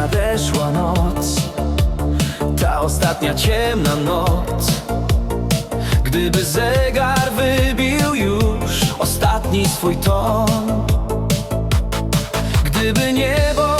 nadeszła noc. Ta ostatnia ciemna noc. Gdyby zegar wybił już ostatni swój ton. Gdyby niebo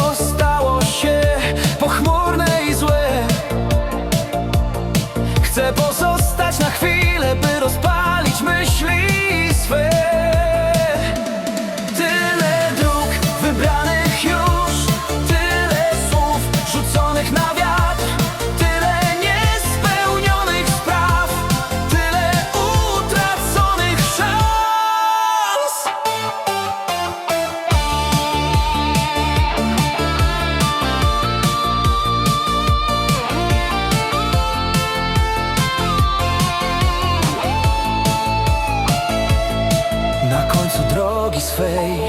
drogi swej.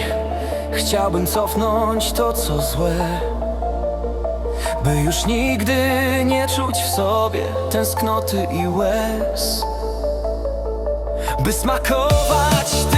Chciałbym cofnąć to co złe By już nigdy nie czuć w sobie tęsknoty i łez By smakować